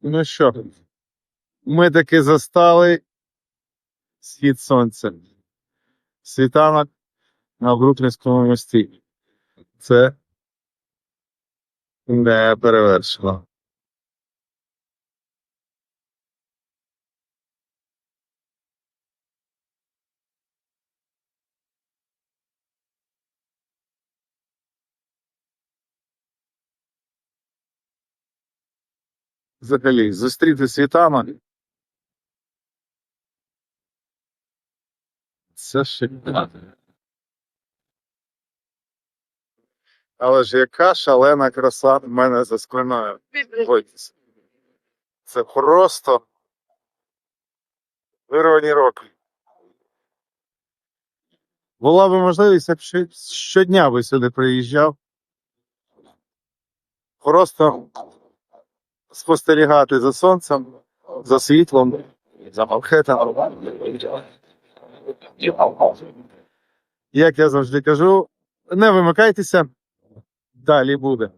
Ну що, ми таки застали схід сонця. Світанок на Бруклінському мості. Це не перевершено. Взагалі, зустріти світанок. Це шикарно. Але ж яка шалена краса в мене за спиною. Це просто вирвані роки. Була б можливість, я б ще- щодня би сюди приїжджав. Просто спостерігати за сонцем, за світлом, за Манхеттеном. Як я завжди кажу, не вимикайтеся, далі буде.